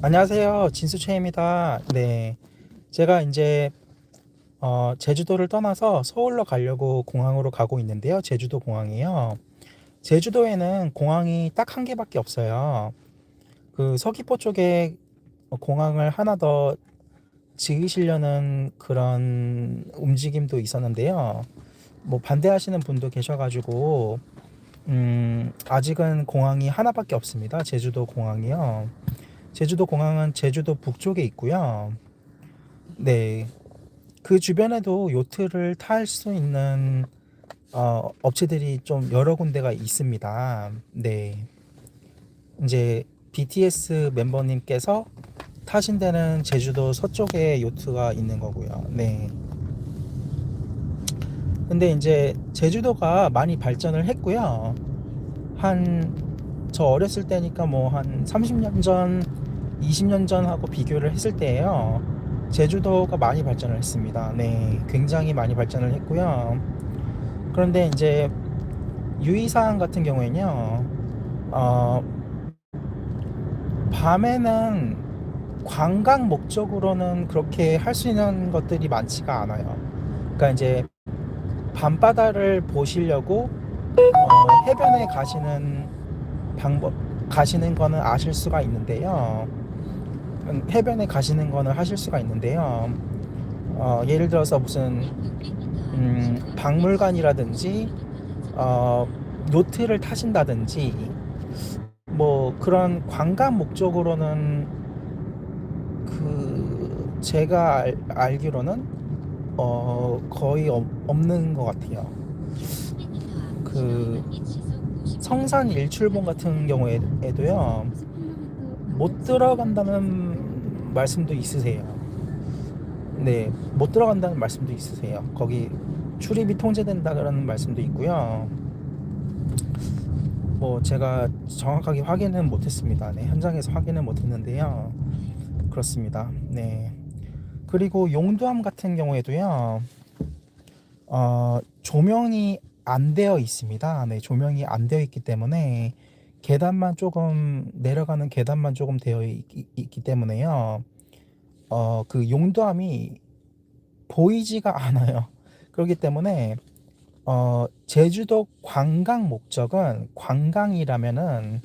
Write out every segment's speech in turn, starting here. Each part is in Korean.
안녕하세요. 진수채입니다. 네. 제가 이제 어, 제주도를 떠나서 서울로 가려고 공항으로 가고 있는데요. 제주도 공항이요. 제주도에는 공항이 딱 한 개밖에 없어요. 그 서귀포 쪽에 공항을 하나 더 지으시려는 그런 움직임도 있었는데요. 뭐 반대하시는 분도 계셔가지고 음, 아직은 공항이 하나밖에 없습니다. 제주도 공항이요. 제주도 공항은 제주도 북쪽에 있고요. 네. 그 주변에도 요트를 탈 수 있는 어, 업체들이 좀 여러 군데가 있습니다. 네. 이제 BTS 멤버님께서 타신 데는 제주도 서쪽에 요트가 있는 거고요. 네. 근데 이제 제주도가 많이 발전을 했고요. 한 저 어렸을 때니까 뭐 한 30년 전, 20년 전하고 비교를 했을 때예요. 제주도가 많이 발전을 했습니다. 네, 굉장히 많이 발전을 했고요. 그런데 이제 유의사항 같은 경우에는요, 어, 밤에는 관광 목적으로는 그렇게 할 수 있는 것들이 많지가 않아요. 그러니까 이제 밤바다를 보시려고 어, 해변에 가시는 방법 가시는 거는 아실 수가 있는데요. 음, 해변에 가시는 거는 하실 수가 있는데요. 어, 예를 들어서 무슨 음, 박물관이라든지 어, 요트를 타신다든지 뭐 그런 관광 목적으로는 그 제가 알, 알기로는 어, 거의 없, 없는 것 같아요. 그 성산 일출봉 같은 경우에도요 못 들어간다는 말씀도 있으세요. 네, 못 들어간다는 말씀도 있으세요. 거기 출입이 통제된다는 말씀도 있고요. 뭐 제가 정확하게 확인은 못했습니다. 네, 현장에서 확인은 못했는데요. 그렇습니다. 네. 그리고 용두암 같은 경우에도요. 어, 조명이 안 되어 있습니다. 네, 조명이 안 되어 있기 때문에 계단만 조금 내려가는 계단만 조금 되어 있, 기 때문에요. 어, 그 용도암이 보이지가 않아요. 그렇기 때문에 어, 제주도 관광 목적은 관광이라면은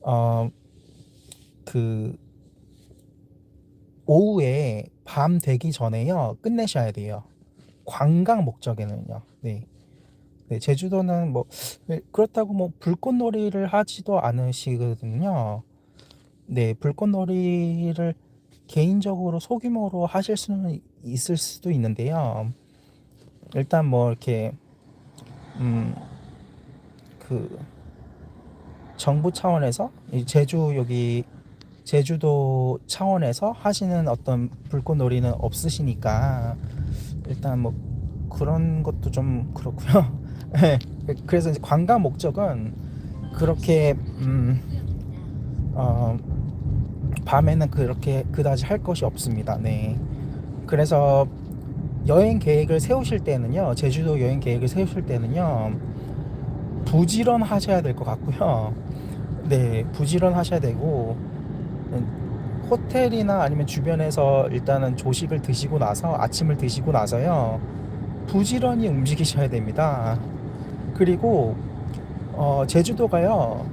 어, 그 오후에 밤 되기 전에요 끝내셔야 돼요. 관광 목적에는요. 네. 네, 제주도는 뭐 네, 그렇다고 뭐 불꽃놀이를 하지도 않으시거든요. 네, 불꽃놀이를 개인적으로 소규모로 하실 수는 있을 수도 있는데요. 일단 뭐 이렇게 음 그 정부 차원에서 제주 여기 제주도 차원에서 하시는 어떤 불꽃놀이는 없으시니까 일단 뭐 그런 것도 좀 그렇고요. 네, 그래서 이제 관광 목적은 그렇게 음, 어, 밤에는 그렇게 그다지 할 것이 없습니다. 네. 그래서 여행 계획을 세우실 때는요, 제주도 여행 계획을 세우실 때는요, 부지런 하셔야 될 것 같고요. 네, 부지런 하셔야 되고, 호텔이나 아니면 주변에서 일단은 조식을 드시고 나서, 아침을 드시고 나서요, 부지런히 움직이셔야 됩니다. 그리고 어, 제주도가요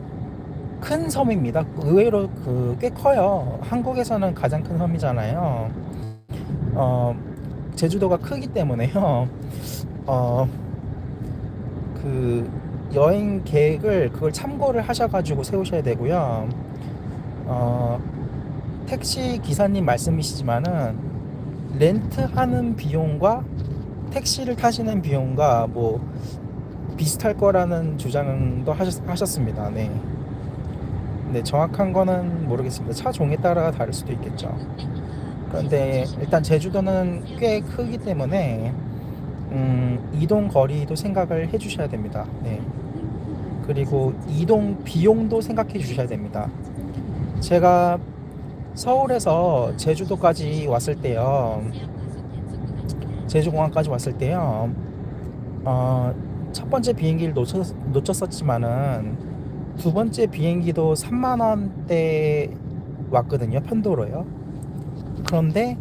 큰 섬입니다. 의외로 그 꽤 커요. 한국에서는 가장 큰 섬이잖아요. 어, 제주도가 크기 때문에요. 어, 그 여행 계획을 그걸 참고를 하셔가지고 세우셔야 되고요. 어, 택시 기사님 말씀이시지만은 렌트하는 비용과 택시를 타시는 비용과 뭐 비슷할 거라는 주장도 하셨, 하셨 습니다. 네. 네, 정확한 거는 모르겠습니다. 차 종에 따라 다를 수도 있겠죠. 그런데 일단 제주도는 꽤 크기 때문에 음, 이동 거리도 생각을 해 주셔야 됩니다. 네. 그리고 이동 비용도 생각해 주셔야 됩니다. 제가 서울에서 제주도까지 왔을 때요. 제주공항까지 왔을 때요. 어, 첫 번째 비행기를 놓쳤, 놓쳤었지만은 두 번째 비행기도 3만 원대 왔거든요. 편도로요. 그런데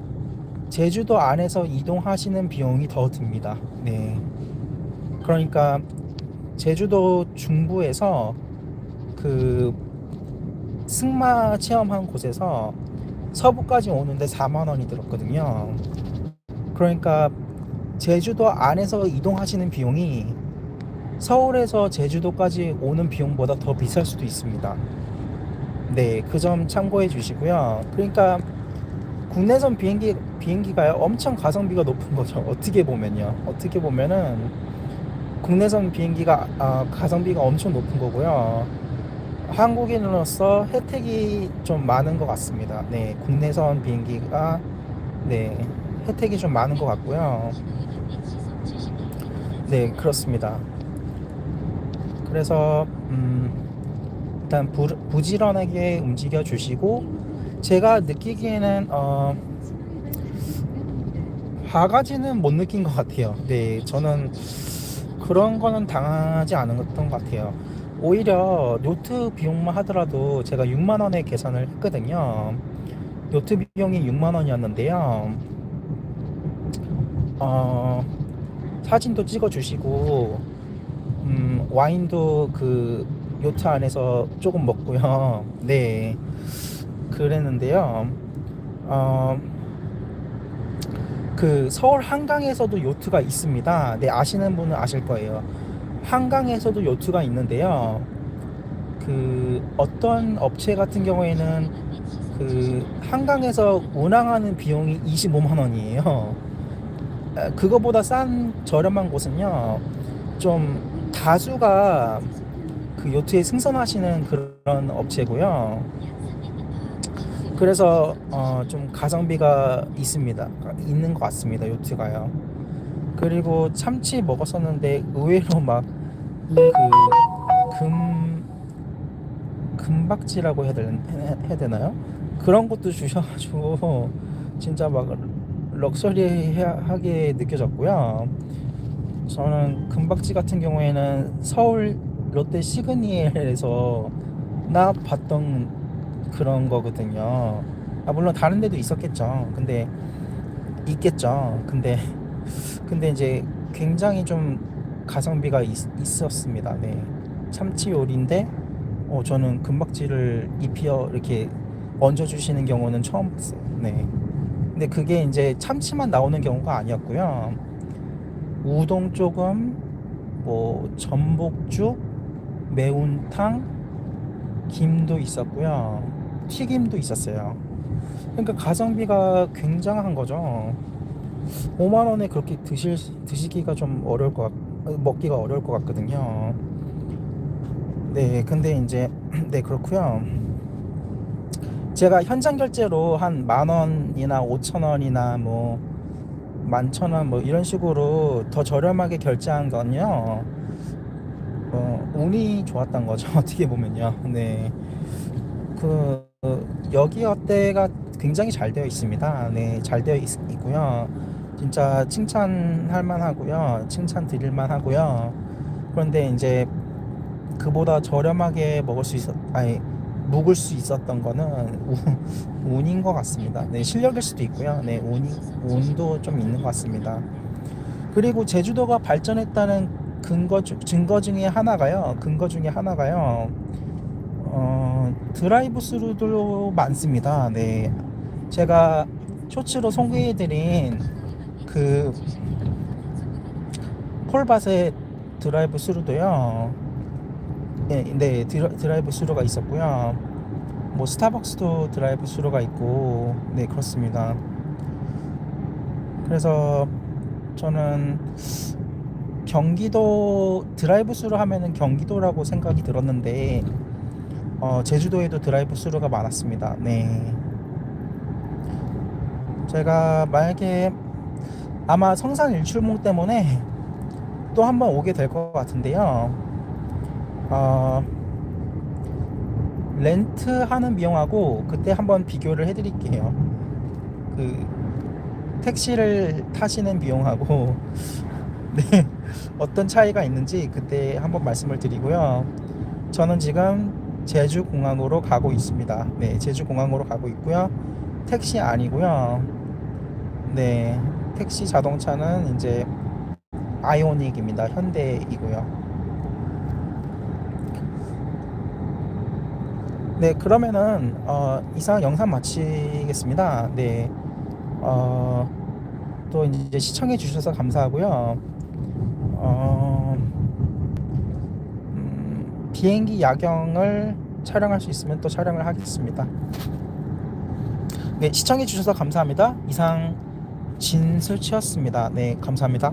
제주도 안에서 이동하시는 비용이 더 듭니다. 네. 그러니까 제주도 중부에서 그 승마 체험한 곳에서 서부까지 오는데 4만 원이 들었거든요. 그러니까 제주도 안에서 이동하시는 비용이 서울에서 제주도까지 오는 비용보다 더 비쌀 수도 있습니다. 네, 그 점 참고해 주시고요. 그러니까 국내선 비행기 비행기가요 엄청 가성비가 높은 거죠. 어떻게 보면요. 어떻게 보면은 국내선 비행기가 아, 가성비가 엄청 높은 거고요. 한국인으로서 혜택이 좀 많은 것 같습니다. 네, 국내선 비행기가 네 혜택이 좀 많은 것 같고요. 네, 그렇습니다. 그래서 음, 일단 부, 부지런하게 움직여 주시고 제가 느끼기에는 어, 바가지는 못 느낀 것 같아요. 네, 저는 그런 거는 당하지 않았던 것 같아요. 오히려 요트 비용만 하더라도 제가 6만 원에 계산을 했거든요. 요트 비용이 6만 원이었는데요. 어, 사진도 찍어 주시고 음, 와인도 그 요트 안에서 조금 먹고요. 네. 그랬는데요. 어, 그 서울 한강에서도 요트가 있습니다. 네, 아시는 분은 아실 거예요. 한강에서도 요트가 있는데요. 그 어떤 업체 같은 경우에는 그 한강에서 운항하는 비용이 25만 원이에요. 아, 그거보다 싼 저렴한 곳은요. 좀 다수가 그 요트에 승선하시는 그런 업체고요. 그래서 어, 좀 가성비가 있습니다. 있는 것 같습니다. 요트가요. 그리고 참치 먹었었는데 의외로 막 그 금 금박지라고 해야, 되, 해야 되나요? 그런 것도 주셔가지고 진짜 막 럭셔리하게 느껴졌고요. 저는 금박지 같은 경우에는 서울 롯데 시그니엘에서 나 봤던 그런 거거든요. 아 물론 다른 데도 있었겠죠. 근데 있겠죠. 근데 근데 이제 굉장히 좀 가성비가 있, 있었습니다. 네. 참치 요리인데 어, 저는 금박지를 입혀 이렇게 얹어 주시는 경우는 처음 봤어요. 네. 근데 그게 이제 참치만 나오는 경우가 아니었고요. 우동 조금, 뭐 전복죽, 매운탕, 김도 있었고요. 튀김도 있었어요. 그러니까 가성비가 굉장한 거죠. 5만 원에 그렇게 드실 드시기가 좀 어려울 것 같, 먹기가 어려울 것 같거든요. 네, 근데 이제 네 그렇고요. 제가 현장 결제로 한 만 원이나 5천 원이나 뭐 만천 원 뭐 이런 식으로 더 저렴하게 결제한 건요. 어, 운이 좋았던 거죠. 어떻게 보면요. 네. 그 여기 어때가 굉장히 잘 되어 있습니다. 네, 잘 되어 있, 있고요. 진짜 칭찬할 만하고요. 칭찬 드릴 만하고요. 그런데 이제 그보다 저렴하게 먹을 수 있었, 아니 묵을 수 있었던 거는 우, 운인 것 같습니다. 네, 실력일 수도 있고요. 네, 운이 운도 좀 있는 것 같습니다. 그리고 제주도가 발전했다는 근거 중, 증거 중에 하나가요. 근거 중에 하나가요. 어, 드라이브 스루도 많습니다. 네. 제가 쇼츠로 소개해드린 그 폴바셋 드라이브 스루도요. 네, 네 드라, 드라 이브 스루가 있었고요. 뭐 스타벅스도 드라이브 스루가 있고, 네 그렇습니다. 그래서 저는 경기도 드라이브 스루 하면은 경기도라고 생각이 들었는데 어, 제주도에도 드라이브 스루가 많았습니다. 네. 제가 만약에 아마 성산 일출봉 때문에 또 한 번 오게 될 것 같은데요. 어, 렌트하는 비용하고 그때 한번 비교를 해드릴게요. 그 택시를 타시는 비용하고 네 어떤 차이가 있는지 그때 한번 말씀을 드리고요. 저는 지금 제주 공항으로 가고 있습니다. 네, 제주 공항으로 가고 있고요. 택시 아니고요. 네, 택시 자동차는 이제 아이오닉입니다. 현대이고요. 네, 그러면은 어, 이상 영상 마치겠습니다. 네, 어, 또 이제 시청해 주셔서 감사하고요. 어, 음, 비행기 야경을 촬영할 수 있으면 또 촬영을 하겠습니다. 네, 시청해 주셔서 감사합니다. 이상 진술치였습니다. 네, 감사합니다.